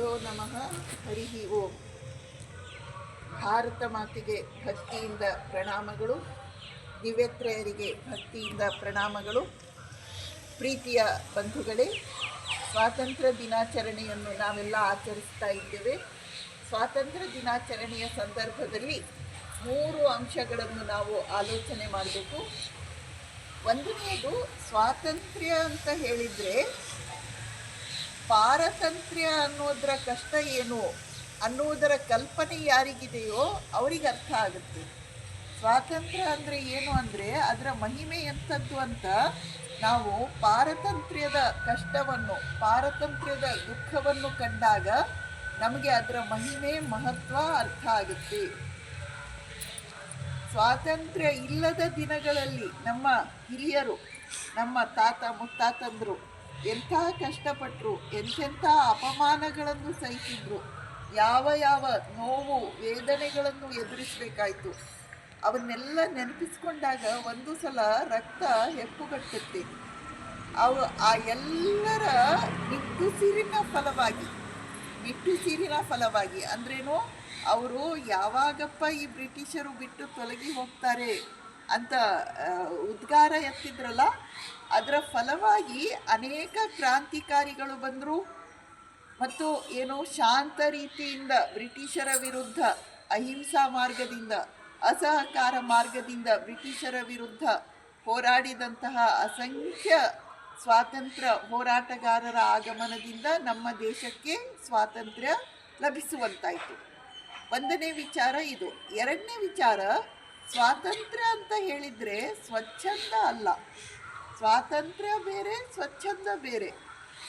ಗುರುಭ್ಯೋ ನಮಃ. ಹರಿ ಓಂ. ಭಾರತ ಮಾತೆಗೆ ಭಕ್ತಿಯಿಂದ ಪ್ರಣಾಮಗಳು. ದಿವ್ಯತ್ರಯರಿಗೆ ಭಕ್ತಿಯಿಂದ ಪ್ರಣಾಮಗಳು. ಪ್ರೀತಿಯ ಬಂಧುಗಳೇ, ಸ್ವಾತಂತ್ರ್ಯ ದಿನಾಚರಣೆಯನ್ನು ನಾವೆಲ್ಲ ಆಚರಿಸ್ತಾ ಇದ್ದೇವೆ. ಸ್ವಾತಂತ್ರ್ಯ ದಿನಾಚರಣೆಯ ಸಂದರ್ಭದಲ್ಲಿ ಮೂರು ಅಂಶಗಳನ್ನು ನಾವು ಆಲೋಚನೆ ಮಾಡಬೇಕು. ಒಂದನೆಯದು ಸ್ವಾತಂತ್ರ್ಯ ಅಂತ ಹೇಳಿದರೆ ಪಾರತಂತ್ರ್ಯ ಅನ್ನೋದರ ಕಷ್ಟ ಏನು ಅನ್ನುವುದರ ಕಲ್ಪನೆ ಯಾರಿಗಿದೆಯೋ ಅವರಿಗೆ ಅರ್ಥ ಆಗುತ್ತೆ. ಸ್ವಾತಂತ್ರ್ಯ ಅಂದರೆ ಏನು ಅಂದರೆ ಅದರ ಮಹಿಮೆ ಎಂಥದ್ದು ಅಂತ ನಾವು ಪಾರತಂತ್ರ್ಯದ ಕಷ್ಟವನ್ನು, ಪಾರತಂತ್ರ್ಯದ ದುಃಖವನ್ನು ಕಂಡಾಗ ನಮಗೆ ಅದರ ಮಹಿಮೆ, ಮಹತ್ವ ಅರ್ಥ ಆಗುತ್ತೆ. ಸ್ವಾತಂತ್ರ್ಯ ಇಲ್ಲದ ದಿನಗಳಲ್ಲಿ ನಮ್ಮ ಹಿರಿಯರು, ನಮ್ಮ ತಾತ ಮುತ್ತಾತಂದರು ಎಂಥ ಕಷ್ಟಪಟ್ಟರು ಎಂತೆಂಥ ಅಪಮಾನಗಳನ್ನು ಸಹಿಸಿದ್ರು, ಯಾವ ಯಾವ ನೋವು, ವೇದನೆಗಳನ್ನು ಎದುರಿಸಬೇಕಾಯಿತು, ಅವನ್ನೆಲ್ಲ ನೆನಪಿಸ್ಕೊಂಡಾಗ ಒಂದು ಸಲ ರಕ್ತ ಹೆಪ್ಪುಗಟ್ಟುತ್ತೆ. ಅವ ಆ ಎಲ್ಲರ ನಿಟ್ಟುಸಿರಿನ ಫಲವಾಗಿ ನಿಟ್ಟುಸಿರಿನ ಫಲವಾಗಿ ಅಂದ್ರೇನು? ಅವರು ಯಾವಾಗಪ್ಪ ಈ ಬ್ರಿಟಿಷರು ಬಿಟ್ಟು ತೊಲಗಿ ಹೋಗ್ತಾರೆ ಅಂತ ಉದ್ಗಾರ ಎತ್ತಿದ್ರಲ್ಲ? ಅದರ ಫಲವಾಗಿ ಅನೇಕ ಕ್ರಾಂತಿಕಾರಿಗಳು ಬಂದರು. ಮತ್ತು ಏನು ಶಾಂತ ರೀತಿಯಿಂದ ಬ್ರಿಟಿಷರ ವಿರುದ್ಧ ಅಹಿಂಸಾ ಮಾರ್ಗದಿಂದ, ಅಸಹಕಾರ ಮಾರ್ಗದಿಂದ ಬ್ರಿಟಿಷರ ವಿರುದ್ಧ ಹೋರಾಡಿದಂತಹ ಅಸಂಖ್ಯ ಸ್ವಾತಂತ್ರ್ಯ ಹೋರಾಟಗಾರರ ಆಗಮನದಿಂದ ನಮ್ಮ ದೇಶಕ್ಕೆ ಸ್ವಾತಂತ್ರ್ಯ ಲಭಿಸುವಂತಾಯಿತು. ಒಂದನೇ ವಿಚಾರ ಇದು. ಎರಡನೇ ವಿಚಾರ, ಸ್ವಾತಂತ್ರ್ಯ ಅಂತ ಹೇಳಿದರೆ ಸ್ವಚ್ಛಂದ ಅಲ್ಲ. ಸ್ವಾತಂತ್ರ್ಯ ಬೇರೆ, ಸ್ವಚ್ಛಂದ ಬೇರೆ.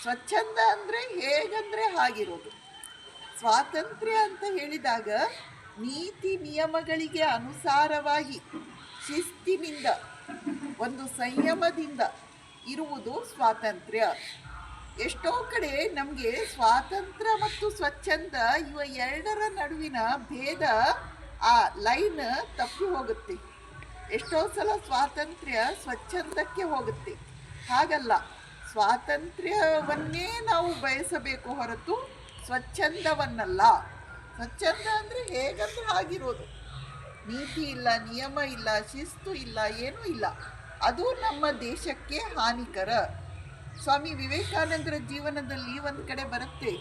ಸ್ವಚ್ಛಂದ ಅಂದರೆ ಹೇಗಂದರೆ ಹಾಗಿರೋದು. ಸ್ವಾತಂತ್ರ್ಯ ಅಂತ ಹೇಳಿದಾಗ ನೀತಿ ನಿಯಮಗಳಿಗೆ ಅನುಸಾರವಾಗಿ, ಶಿಸ್ತಿನಿಂದ, ಒಂದು ಸಂಯಮದಿಂದ ಇರುವುದು ಸ್ವಾತಂತ್ರ್ಯ. ಎಷ್ಟೋ ಕಡೆ ನಮಗೆ ಸ್ವಾತಂತ್ರ್ಯ ಮತ್ತು ಸ್ವಚ್ಛಂದ ಇವ ಎರಡರ ನಡುವಿನ ಭೇದ ಆ ಲೈನ್ ತಪ್ಪಿ ಹೋಗುತ್ತೆ. ಎಷ್ಟೋ ಸಲ ಸ್ವಾತಂತ್ರ್ಯ ಸ್ವಚ್ಛಂದಕ್ಕೆ ಹೋಗುತ್ತೆ. ಹಾಗಲ್ಲ. ಸ್ವಾತಂತ್ರ್ಯವನ್ನೇ ನಾವು ಬಯಸಬೇಕು ಹೊರತು ಸ್ವಚ್ಛಂದವನ್ನಲ್ಲ. ಸ್ವಚ್ಛಂದ ಅಂದರೆ ಹೇಗಂದ್ರೆ ಆಗಿರೋದು. ನೀತಿ ಇಲ್ಲ, ನಿಯಮ ಇಲ್ಲ, ಶಿಸ್ತು ಇಲ್ಲ, ಏನೂ ಇಲ್ಲ. ಅದು ನಮ್ಮ ದೇಶಕ್ಕೆ ಹಾನಿಕರ. ಸ್ವಾಮಿ ವಿವೇಕಾನಂದರ ಜೀವನದಲ್ಲಿ ಒಂದು ಕಡೆ ಬರುತ್ತೆ.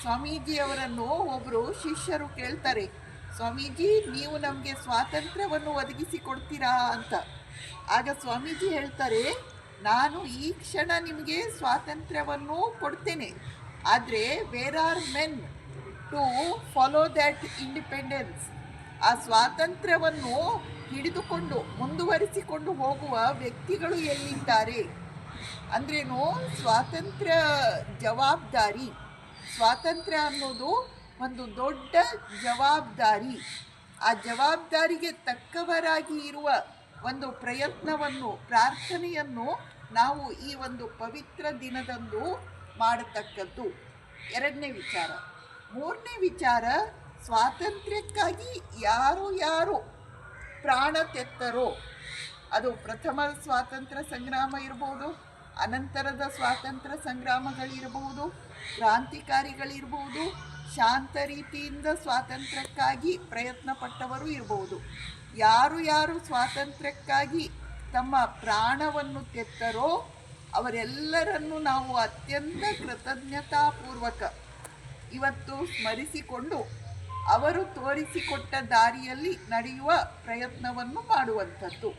ಸ್ವಾಮೀಜಿಯವರನ್ನು ಒಬ್ಬರು ಶಿಷ್ಯರು ಕೇಳ್ತಾರೆ. ಸ್ವಾಮೀಜಿ, ನೀವು ನಮಗೆ ಸ್ವಾತಂತ್ರ್ಯವನ್ನು ಒದಗಿಸಿ ಕೊಡ್ತೀರಾ ಅಂತ. ಆಗ ಸ್ವಾಮೀಜಿ ಹೇಳ್ತಾರೆ, ನಾನು ಈ ಕ್ಷಣ ನಿಮಗೆ ಸ್ವಾತಂತ್ರ್ಯವನ್ನು ಕೊಡ್ತೇನೆ. ಆದರೆ where are men to follow that independence ಆ ಸ್ವಾತಂತ್ರ್ಯವನ್ನು ಹಿಡಿದುಕೊಂಡು, ಮುಂದುವರಿಸಿಕೊಂಡು ಹೋಗುವ ವ್ಯಕ್ತಿಗಳು ಎಲ್ಲಿದ್ದಾರೆ? ಅಂದ್ರೇನು, ಸ್ವಾತಂತ್ರ್ಯ ಜವಾಬ್ದಾರಿ. ಸ್ವಾತಂತ್ರ್ಯ ಅನ್ನೋದು ಒಂದು ದೊಡ್ಡ ಜವಾಬ್ದಾರಿ. ಆ ಜವಾಬ್ದಾರಿಗೆ ತಕ್ಕವರಾಗಿ ಇರುವ ಒಂದು ಪ್ರಯತ್ನವನ್ನು, ಪ್ರಾರ್ಥನೆಯನ್ನು ನಾವು ಈ ಒಂದು ಪವಿತ್ರ ದಿನದಂದು ಮಾಡತಕ್ಕದ್ದು. ಎರಡನೇ ವಿಚಾರ. ಮೂರನೇ ವಿಚಾರ, ಸ್ವಾತಂತ್ರ್ಯಕ್ಕಾಗಿ ಯಾರು ಯಾರು ಪ್ರಾಣ ತೆತ್ತರೋ, ಅದು ಪ್ರಥಮ ಸ್ವಾತಂತ್ರ್ಯ ಸಂಗ್ರಾಮ ಇರ್ಬೋದು, ಅನಂತರದ ಸ್ವಾತಂತ್ರ್ಯ ಸಂಗ್ರಾಮಗಳಿರಬಹುದು ಕ್ರಾಂತಿಕಾರಿಗಳಿರ್ಬೋದು ಶಾಂತ ರೀತಿಯಿಂದ ಸ್ವಾತಂತ್ರ್ಯಕ್ಕಾಗಿ ಪ್ರಯತ್ನ ಪಟ್ಟವರು ಇರಬಹುದು ಯಾರು ಯಾರು ಸ್ವಾತಂತ್ರ್ಯಕ್ಕಾಗಿ ತಮ್ಮ ಪ್ರಾಣವನ್ನು ತೆತ್ತರೋ ಅವರೆಲ್ಲರನ್ನು ನಾವು ಅತ್ಯಂತ ಕೃತಜ್ಞತಾಪೂರ್ವಕ ಇವತ್ತು ಸ್ಮರಿಸಿಕೊಂಡು ಅವರು ತೋರಿಸಿಕೊಟ್ಟ ದಾರಿಯಲ್ಲಿ ನಡೆಯುವ ಪ್ರಯತ್ನವನ್ನು ಮಾಡುವಂಥದ್ದು.